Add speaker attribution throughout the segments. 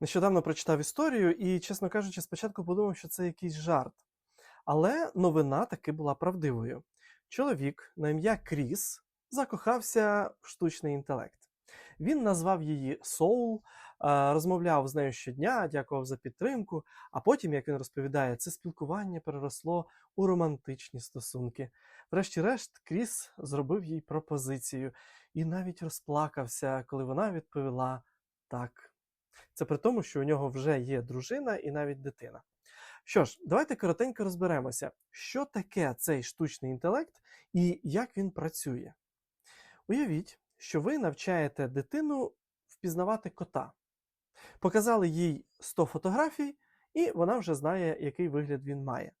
Speaker 1: Нещодавно прочитав історію і, чесно кажучи, спочатку подумав, що це якийсь жарт. Але новина таки була правдивою. Чоловік на ім'я Кріс закохався в штучний інтелект. Він назвав її Соул, е, розмовляв з нею щодня, дякував за підтримку. А потім, як він розповідає, це спілкування переросло у романтичні стосунки. Врешті-решт, Кріс зробив їй пропозицію і навіть розплакався, коли вона відповіла так. Це при тому, що у нього вже є дружина і навіть дитина. Що ж, давайте коротенько розберемося, що таке цей штучний інтелект і як він працює. Уявіть, що ви навчаєте дитину впізнавати кота. Показали їй 100 фотографій, і вона вже знає, який вигляд він має.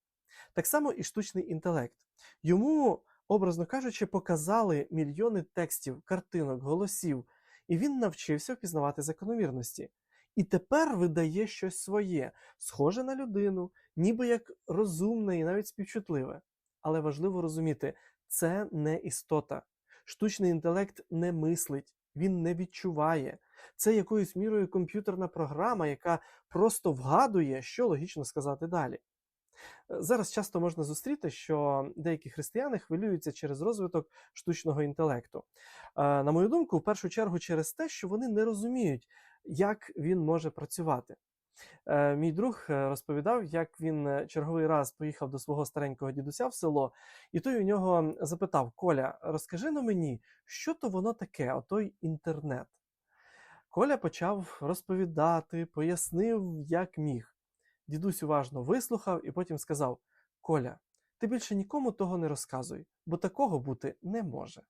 Speaker 1: Так само і штучний інтелект. Йому, образно кажучи, показали мільйони текстів, картинок, голосів, і він навчився впізнавати закономірності. І тепер видає щось своє, схоже на людину, ніби як розумне і навіть співчутливе. Але важливо розуміти, це не істота. Штучний інтелект не мислить, він не відчуває. Це якоюсь мірою комп'ютерна програма, яка просто вгадує, що логічно сказати далі. Зараз часто можна зустріти, що деякі християни хвилюються через розвиток штучного інтелекту. Е, На мою думку, в першу чергу через те, що вони не розуміють, як він може працювати. Е, Мій друг е, розповідав, як він е, черговий раз поїхав до свого старенького дідуся в село, і той у нього запитав: Коля, розкажи на мені, що то воно таке, отой інтернет. Коля почав розповідати, пояснив, як міг. Дідусь уважно вислухав і потім сказав: Коля, ти більше нікому того не розказуй, бо такого бути не може.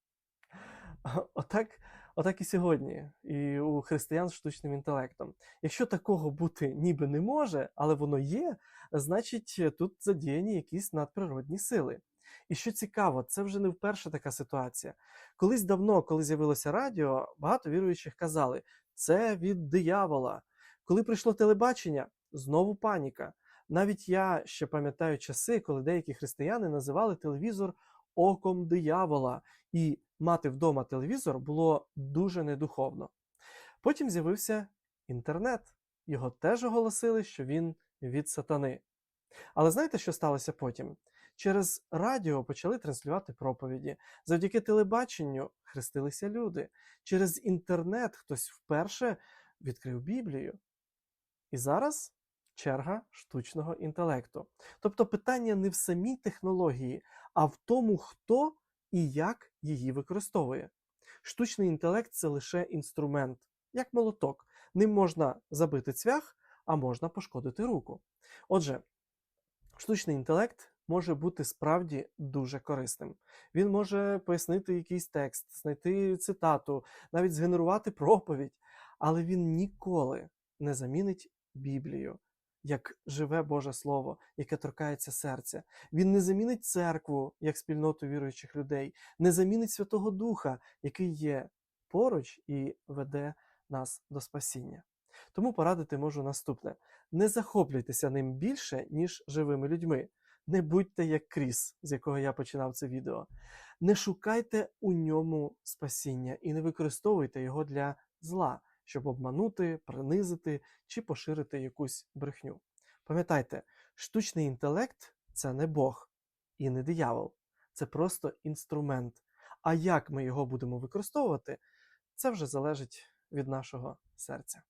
Speaker 1: Отак, отак і сьогодні, і у християн з штучним інтелектом. Якщо такого бути ніби не може, але воно є, значить тут задіяні якісь надприродні сили. І що цікаво, це вже не вперше така ситуація. Колись давно, коли з'явилося радіо, багато віруючих казали, це від диявола. Коли прийшло телебачення, знову паніка. Навіть я ще пам'ятаю часи, коли деякі християни називали телевізор оком диявола, і мати вдома телевізор було дуже недуховно. Потім з'явився інтернет. Його теж оголосили, що він від сатани. Але знаєте, що сталося потім? Через радіо почали транслювати проповіді. Завдяки телебаченню хрестилися люди. Через інтернет хтось вперше відкрив Біблію. І зараз черга штучного інтелекту. Тобто питання не в самій технології, а в тому, хто і як її використовує. Штучний інтелект це лише інструмент, як молоток. Ним можна забити цвях, а можна пошкодити руку. Отже, штучний інтелект може бути справді дуже корисним. Він може пояснити якийсь текст, знайти цитату, навіть згенерувати проповідь, але він ніколи не замінить Біблію. Як живе Боже Слово, яке торкається серця. Він не замінить церкву як спільноту віруючих людей, не замінить Святого Духа, який є поруч і веде нас до спасіння. Тому порадити можу наступне: не захоплюйтеся ним більше, ніж живими людьми. Не будьте як Кріс, з якого я починав це відео. Не шукайте у ньому спасіння і не використовуйте його для зла, щоб обманути, принизити чи поширити якусь брехню. Пам'ятайте, штучний інтелект це не Бог і не диявол, це просто інструмент. А як ми його будемо використовувати, це вже залежить від нашого серця.